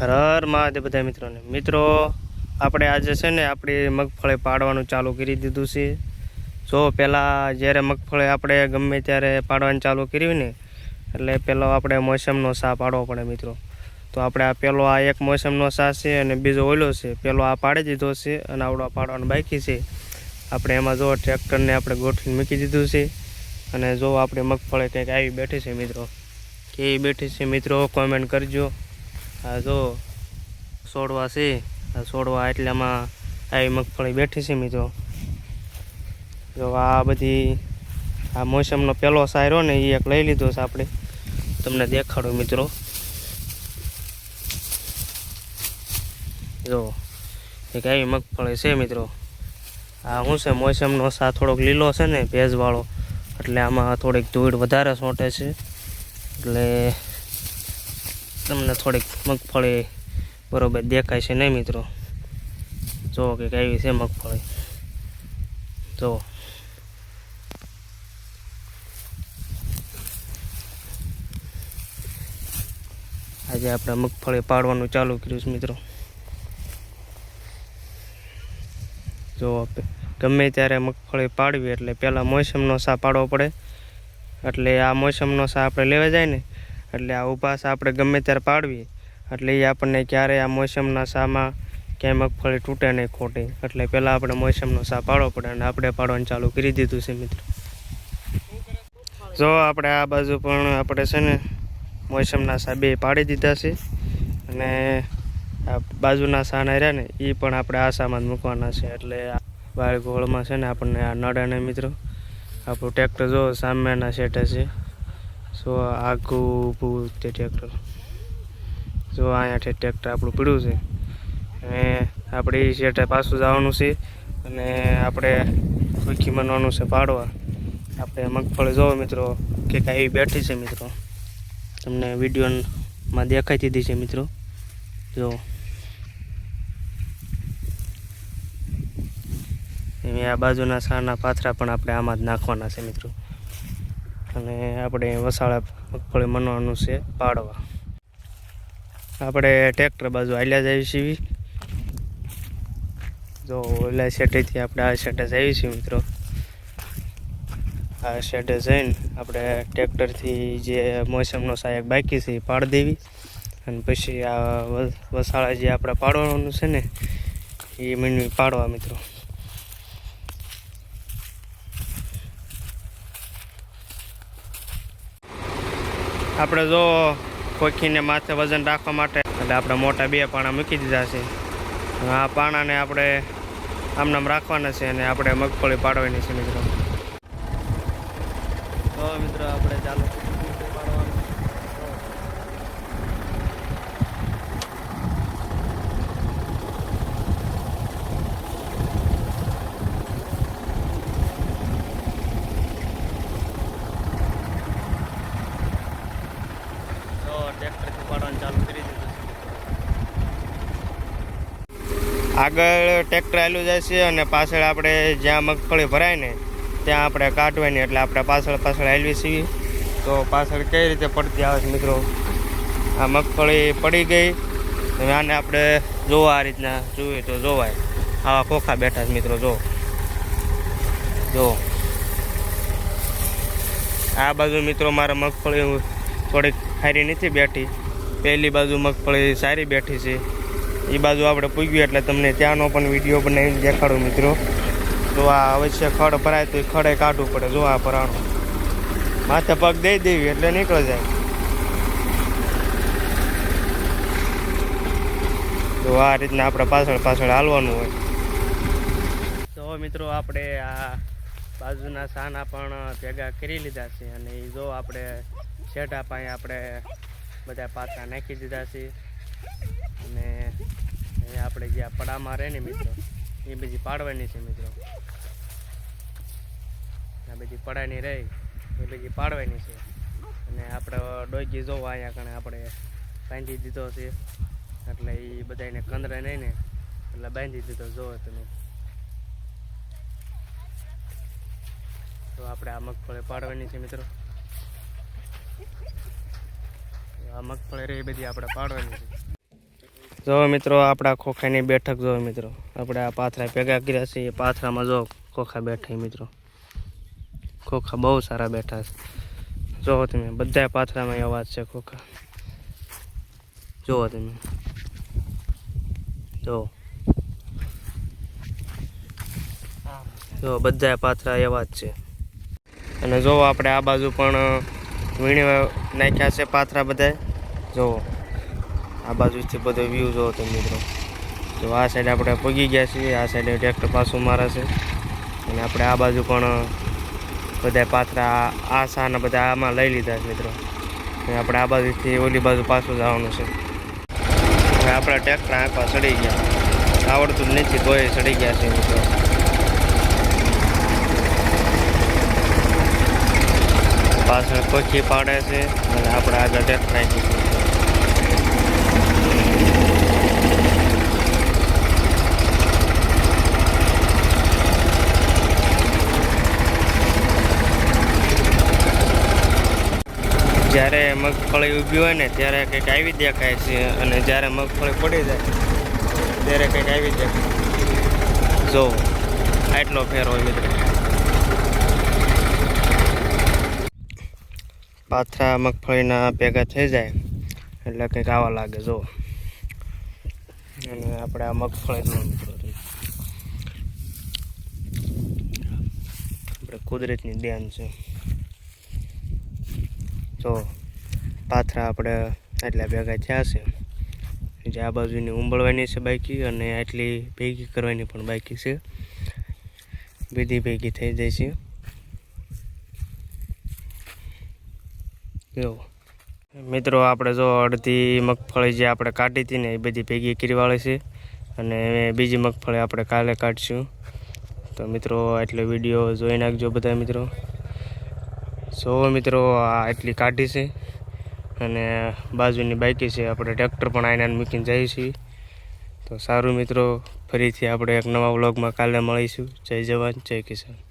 હર મહાદેવ બધા મિત્રોને. મિત્રો, આપણે આજે છે ને આપણી મગફળી પાડવાનું ચાલુ કરી દીધું છે. જો પહેલાં જ્યારે મગફળી આપણે ગમે ત્યારે પાડવાનું ચાલુ કર્યું ને, એટલે પહેલો આપણે મોસમનો સા પાડવો પડે મિત્રો. તો આપણે આ પહેલો આ એક મોસમનો સા છે અને બીજો ઓયલો છે. પહેલો આ પાડી દીધો છે અને આવડો પાડવાનો બાકી છે. આપણે એમાં જો ટ્રેક્ટરને આપણે ગોઠવીને મૂકી દીધું છે. અને જો આપણી મગફળી કંઈક આવી બેઠી છે મિત્રો. કેવી બેઠી છે મિત્રો? કોમેન્ટ કરજો. આ જો છોડવા છે. આ એટલે એટલામાં આવી મગફળી બેઠી છે મિત્રો. જો આ બધી આ મોસમનો પહેલો સાયરો ને એ એક લઈ લીધો છે આપણે. તમને દેખાડું મિત્રો. જો, એક આવી મગફળી છે મિત્રો. આ શું છે મોસમનો સા થોડોક લીલો છે ને ભેજવાળો. એટલે આમાં થોડીક ધૂળ વધારે સોંટે છે. એટલે તમને થોડીક મગફળી બરોબર દેખાય છે નહીં મિત્રો? જુઓ કે કેવી છે મગફળી. જુઓ. આજે આપણે મગફળી પાડવાનું ચાલુ કર્યું છે મિત્રો. જો ગમે ત્યારે મગફળી પાડવી એટલે પહેલાં મોસમનો સા પાડવો પડે. એટલે આ મોસમનો સા આપણે લેવા જાય ને એટલે આ ઉપાસ આપણે ગમે ત્યારે પાડવી એટલે એ આપણને ક્યારેય આ મોસમના સામાં ક્યાંય મગફળી તૂટે નહીં ખોટી. એટલે પહેલાં આપણે મોસમનો સા પાડવો પડે અને આપણે પાડવાનું ચાલુ કરી દીધું છે મિત્રો. જો આપણે આ બાજુ પણ આપણે છે ને મોસમના સા બે પાડી દીધા છે અને આ બાજુના સાના રહ્યા ને એ પણ આપણે આ સામાન મૂકવાના છે. એટલે વાળ ગોળમાં છે ને આપણને આ નડે ને મિત્રો, આપણું ટ્રેક્ટર જો સામેના સેટે છે. સો આખું ઊભું તે ટ્રેક્ટર જો અહીંયાથી ટ્રેક્ટર આપણું પીડ્યું છે. અને આપણે એ શેઠે પાછું જવાનું છે અને આપણે ખુરખી બનવાનું છે પાડવા. આપણે મગફળી જોવો મિત્રો, કે કાંઈ બેઠી છે મિત્રો. તમને વિડીયોમાં દેખાઈ દીધી છે મિત્રો. જો. એ આ બાજુના સાના પાથરા પણ આપણે આમાં જ નાખવાના છે મિત્રો. અને આપણે વસાળા મગફળી મનવાનું છે પાડવા. આપણે ટ્રેક્ટર બાજુ હાલ્યા જઈએ છીએ. જો ઓલા શેટેથી આપણે આ શેટે જઈએ છીએ મિત્રો. આ શેટે જઈને આપણે ટ્રેક્ટરથી જે મોસમનો સહાયક બાકી છે એ પાડી દેવી. અને પછી આ વસાળા જે આપણે પાડવાનું છે ને, એ મીંડવી પાડવા મિત્રો. આપણે જો ખોખીને માથે વજન રાખવા માટે, એટલે આપણે મોટા બે પાણા મૂકી દીધા છે. આ પાણાને આપણે આમનામ રાખવાના છે અને આપણે મગફળી પાડવાની છે, મિત્રો. તો મિત્રો, આપણે ચાલો પાડવાનું તો આગળ ટ્રેક્ટર આવેલું જાય છે અને પાછળ આપણે જ્યાં મગફળી ભરાય ને, ત્યાં આપણે કાઢવાની, એટલે આપણે પાછળ પાછળ આવેલી છીએ. તો પાછળ કઈ રીતે પડતી આવે છે મિત્રો? આ મગફળી પડી ગઈ. આને આપણે જોવા આ રીતના જોઈએ તો જોવાય. આવા ખોખા બેઠા છે મિત્રો, જો. જો. આ બાજુ મિત્રો મારા મગફળી થોડીક ખારી નથી બેઠી. પહેલી બાજુ મગફળી સારી બેઠી છે. એ બાજુ આપણે પૂગ્યું એટલે તમને ત્યાંનો પણ વીડિયો બનાવીને દેખાડું મિત્રો. તો આ અવશ્ય ખડ ભરાય તો એ ખડે કાઢવું પડે. જો આ પરાણું માથે પગ દઈ દેવી એટલે નીકળ જાય. તો આ રીતના આપણે પાછળ પાછળ હાલવાનું હોય. તો મિત્રો આપણે આ બાજુના સાના પણ ભેગા કરી લીધા છે અને એ જો આપણે છેટા પાસે આપણે બધા પાછા નાખી દીધા છે. અને આપણે જે આ પડામાં રહે ને મિત્રો, એ બધી પાડવાની છે મિત્રો. આ બધી પડાની રહી, એ બધી પાડવાની છે. અને આપણે ડોગી જોવા અહીંયા કણે આપણે બાંધી દીધો છે. એટલે એ બધાને કંદરે નહીં ને, એટલે બાંધી દીધો જોવો તમે. તો આપણે આ મગફળી પાડવાની છે મિત્રો. આ મગફળી રહી બધી આપણે પાડવાની છે. જો મિત્રો, આપણા ખોખાની બેઠક જો મિત્રો. આપણે આ પાથરા ભેગા કર્યા છે. એ પાથરામાં જો ખોખા બેઠા મિત્રો. ખોખા બહુ સારા બેઠા છે. જો તમે બધા પાથરામાં અવાજ છે ખોખા. જુઓ તમે. જો. જો બધા પાથરા એવા જ છે. અને જો આપણે આ બાજુ પણ વીણી નાખ્યા છે પાથરા બધા જો, આ બાજુથી બધો વ્યૂ જુઓ તમે મિત્રો. તો આ સાઈડ આપણે પગી ગયા છીએ, આ સાઈડે ટ્રેક્ટર પાછું મારે છે. અને આપણે આ બાજુ પણ બધા પાથરા આ સાના બધા આમાં લઈ લીધા છે મિત્રો. અને આપણે આ બાજુથી ઓલી બાજુ પાછું જવાનું છે. હવે આપણા ટ્રેક્ટર આંખવા ચડી ગયા. આવડતું જ નથી, તોય ચડી ગયા છે મિત્રો. પાછળ કોચી પાડે છે, અને આપણે આગળ ટ્રેક્ટર રાખી છે જ્યારે મગફળી ઊભી હોય ને ત્યારે કંઈક આવી દેખાય છે અને જ્યારે મગફળી પડી જાય, ત્યારે કંઈક આવી દેખાય. જો, આટલો ફેર હોય મિત્રો. પાથરા મગફળીના ભેગા થઈ જાય, એટલે કંઈક આવા લાગે, જો. અને આપણે આ મગફળીનો આપણે કુદરતની દેન છે. તો પાથરા આપણે આટલા ભેગા થયા છે. જે આ બાજુની ઉંબળવાની છે બાકી અને આટલી ભેગી કરવાની પણ બાકી છે. બધી ભેગી થઈ જાય છે. જો. મિત્રો, આપણે જો અડધી મગફળી જે આપણે કાઢી હતી ને એ બધી ભેગી કરવાળી છે. અને બીજી મગફળી આપણે કાલે કાઢશું. તો મિત્રો, આટલો વીડિયો જોઈ નાખજો બધા મિત્રો. સો મિત્રો આ એટલી કાઢી છે અને બાજુની બાઇકી છે આપણે ટ્રેક્ટર પણ આઈને મૂકીને જઈએ છીએ. તો સારું મિત્રો, ફરીથી આપણે એક નવા વ્લોગમાં કાલે મળીશું. જય જવાન, જય કિસાન.